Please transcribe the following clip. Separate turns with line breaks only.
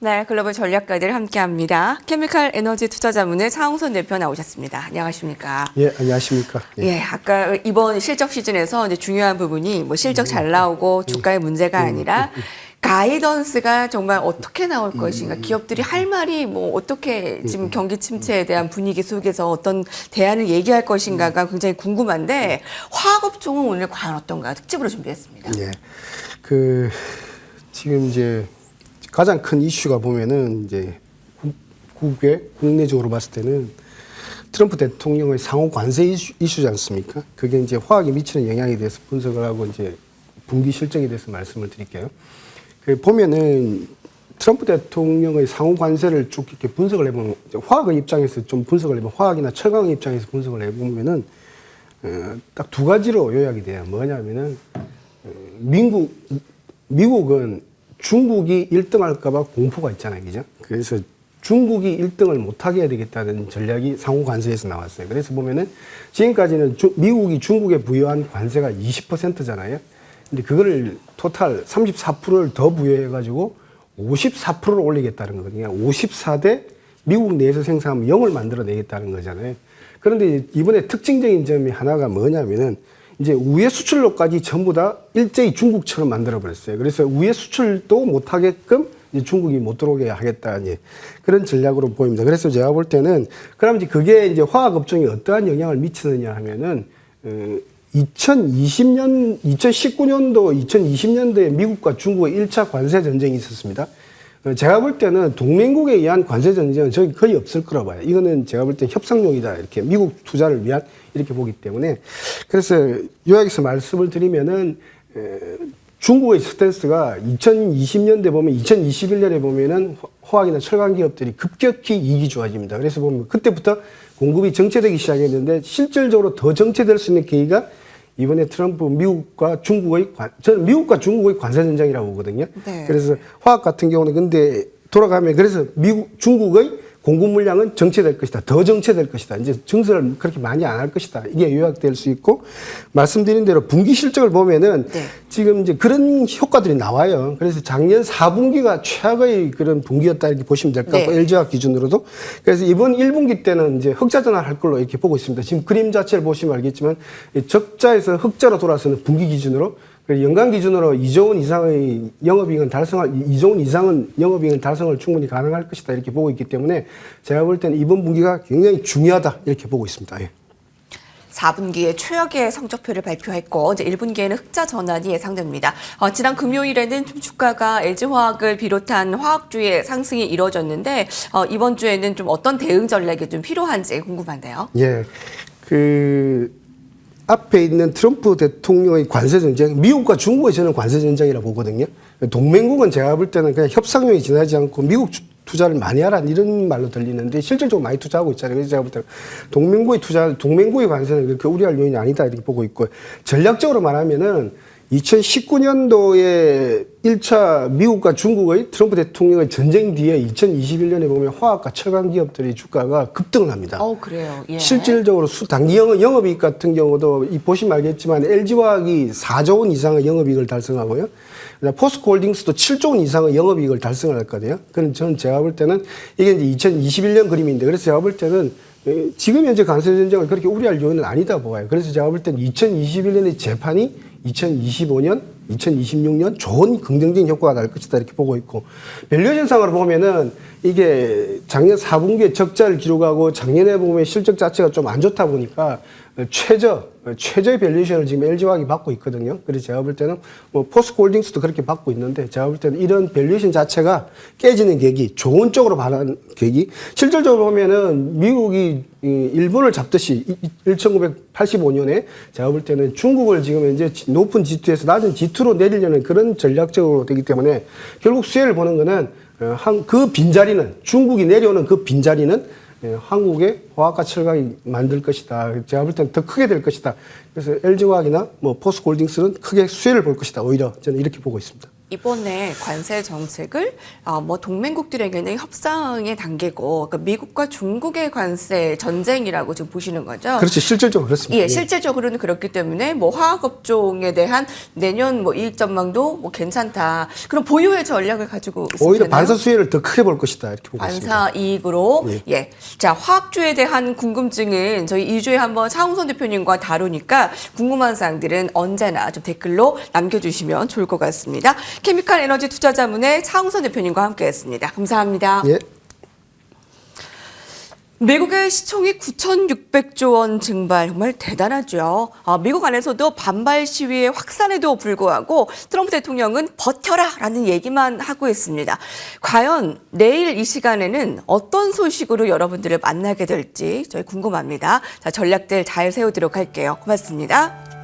네, 글로벌 전략가들 함께합니다. 케미칼 에너지 투자자문의 차홍선 대표 나오셨습니다. 안녕하십니까?
예, 안녕하십니까. 예.
예, 아까 이번 실적 시즌에서 이제 중요한 부분이 뭐 실적 잘 나오고 주가의 문제가 아니라 가이던스가 정말 어떻게 나올 것인가, 기업들이 할 말이 뭐 어떻게 지금 경기 침체에 대한 분위기 속에서 어떤 대안을 얘기할 것인가가 굉장히 궁금한데 화학업종은 오늘 과연 어떤가 특집으로 준비했습니다.
예. 그 지금 이제 가장 큰 이슈가 보면은 이제 국- 국외 국내적으로 봤을 때는 트럼프 대통령의 상호 관세 이슈, 이슈지 않습니까? 그게 이제 화학에 미치는 영향에 대해서 분석을 하고 이제 분기 실적에 대해서 말씀을 드릴게요. 그 보면은 트럼프 대통령의 상호 관세를 쭉 이렇게 분석을 해보면 화학의 입장에서 좀 분석을 해보면 화학이나 철강의 입장에서 분석을 해보면은 어, 딱 두 가지로 요약이 돼요. 뭐냐면은 어, 미국 미국은 중국이 1등 할까봐 공포가 있잖아요. 그죠? 그래서 중국이 1등을 못하게 해야 되겠다는 전략이 상호 관세에서 나왔어요. 그래서 보면은 지금까지는 주- 미국이 중국에 부여한 관세가 20%잖아요. 근데 그거를 토탈 34%를 더 부여해가지고 54%를 올리겠다는 거거든요. 54대 미국 내에서 생산하면 0을 만들어내겠다는 거잖아요. 그런데 이번에 특징적인 점이 하나가 뭐냐면은 이제 우회 수출로까지 전부 다 일제히 중국처럼 만들어 버렸어요. 그래서 우회 수출도 못 하게끔 중국이 못 들어오게 하겠다 이제 그런 전략으로 보입니다. 그래서 제가 볼 때는 그럼 이제 그게 이제 화학 업종에 어떠한 영향을 미치느냐 하면은 어, 2020년, 2019년도, 2020년도에 미국과 중국의 1차 관세 전쟁이 있었습니다. 어, 제가 볼 때는 동맹국에 의한 관세 전쟁은 저기 거의 없을 거라 봐요. 이거는 제가 볼 때 협상용이다. 이렇게 미국 투자를 위한 이렇게 보기 때문에. 그래서 요약해서 말씀을 드리면은, 에, 중국의 스탠스가 2020년대 보면 2021년에 보면은 화- 화학이나 철강 기업들이 급격히 이익이 좋아집니다. 그래서 보면 그때부터 공급이 정체되기 시작했는데 실질적으로 더 정체될 수 있는 계기가 이번에 트럼프 미국과 중국의 관, 저는 미국과 중국의 관세 전쟁이라고 보거든요.
네.
그래서 화학 같은 경우는 근데 돌아가면 그래서 미국 중국의 공급 물량은 정체될 것이다. 더 정체될 것이다. 이제 증설을 그렇게 많이 안 할 것이다. 이게 요약될 수 있고 말씀드린 대로 분기 실적을 보면은
네.
지금 이제 그런 효과들이 나와요. 그래서 작년 4분기가 최악의 그런 분기였다 이렇게 보시면 될 것 같고
네.
LG화학 기준으로도 그래서 이번 1분기 때는 이제 흑자 전환할 걸로 이렇게 보고 있습니다. 지금 그림 자체를 보시면 알겠지만 이 적자에서 흑자로 돌아서는 분기 기준으로 연간 기준으로 2조 원 이상의 영업이익은 달성할 2조 원 이상은 영업이익은 달성을 충분히 가능할 것이다 이렇게 보고 있기 때문에 제가 볼 때는 이번 분기가 굉장히 중요하다 이렇게 보고 있습니다. 예.
4분기에 최악의 성적표를 발표했고 이제 1분기에는 흑자 전환이 예상됩니다. 어, 지난 금요일에는 좀 주가가 LG화학을 비롯한 화학주의 상승이 이뤄졌는데 어, 이번 주에는 좀 어떤 대응 전략이 좀 필요한지 궁금한데요.
예. 그 앞에 있는 트럼프 대통령의 관세 전쟁, 미국과 중국의 저는 관세 전쟁이라고 보거든요. 동맹국은 제가 볼 때는 그냥 협상용이 지나지 않고 미국 주- 투자를 많이 하라 이런 말로 들리는데 실질적으로 많이 투자하고 있잖아요. 그래서 제가 볼 때는 동맹국의 투자, 동맹국의 관세는 그렇게 우려할 요인이 아니다 이렇게 보고 있고 전략적으로 말하면은 2019년도에 1차 미국과 중국의 트럼프 대통령의 전쟁 뒤에 2021년에 보면 화학과 철강 기업들의 주가가 급등을 합니다.
어 그래요. 예.
실질적으로 수, 단기 영업, 영업 이익 같은 경우도 이 보시면 알겠지만 LG화학이 4조 원 이상의 영업이익을 달성하고요. 포스코홀딩스도 7조 원 이상의 영업이익을 달성을 했거든요. 그럼 저는 제가 볼 때는 이게 이제 2021년 그림인데 그래서 제가 볼 때는 에, 지금 현재 관세 전쟁을 그렇게 우려할 요인은 아니다 보아요. 그래서 제가 볼 때는 2021년의 재판이 2025년, 2026년 좋은 긍정적인 효과가 날 것이다 이렇게 보고 있고 밸류에이션상으로 보면은 이게 작년 4분기에 적자를 기록하고 작년에 보면 실적 자체가 좀 안 좋다 보니까 최저 최저의 밸류에이션을 지금 LG화학이 받고 있거든요. 그래서 제가 볼 때는 뭐 포스코홀딩스도 그렇게 받고 있는데 제가 볼 때는 이런 밸류에이션 자체가 깨지는 계기, 좋은 쪽으로 반하는 계기. 실질적으로 보면은 미국이 이 일본을 잡듯이 1985년에 제가 볼 때는 중국을 지금 현재 높은 G2에서 낮은 G2로 내리려는 그런 전략적으로 되기 때문에 결국 수혜를 보는 거는 어, 한, 그 빈자리는 중국이 내려오는 그 빈자리는 예, 한국의 화학과 철강이 만들 것이다. 제가 볼 때는 더 크게 될 것이다. 그래서 LG화학이나 뭐 포스골딩스는 크게 수혜를 볼 것이다. 오히려 저는 이렇게 보고 있습니다.
이번에 관세 정책을 어, 뭐 동맹국들에게는 협상의 단계고 그러니까 미국과 중국의 관세 전쟁이라고 지금 보시는 거죠.
그렇지 실질적으로 그렇습니다.
예, 실제적으로는 그렇기 때문에 뭐 화학업종에 대한 내년 뭐 이익 전망도 뭐 괜찮다. 그럼 보유의 전략을 가지고 있으면
오히려? 반사 수혜를 더 크게 볼 것이다. 이렇게 보고 있습니다.
반사 이익으로 예. 자 화학주에 대한 궁금증은 저희 2주에 한번 차홍선 대표님과 다루니까 궁금한 사항들은 언제나 좀 댓글로 남겨주시면 좋을 것 같습니다. 케미칼 에너지 투자자문의 차홍선 대표님과 함께했습니다. 감사합니다.
예.
미국의 시총이 9,600조 원 증발 정말 대단하죠. 아, 미국 안에서도 반발 시위의 확산에도 불구하고 트럼프 대통령은 버텨라라는 얘기만 하고 있습니다. 과연 내일 이 시간에는 어떤 소식으로 여러분들을 만나게 될지 저희 궁금합니다. 자, 전략들 잘 세우도록 할게요. 고맙습니다.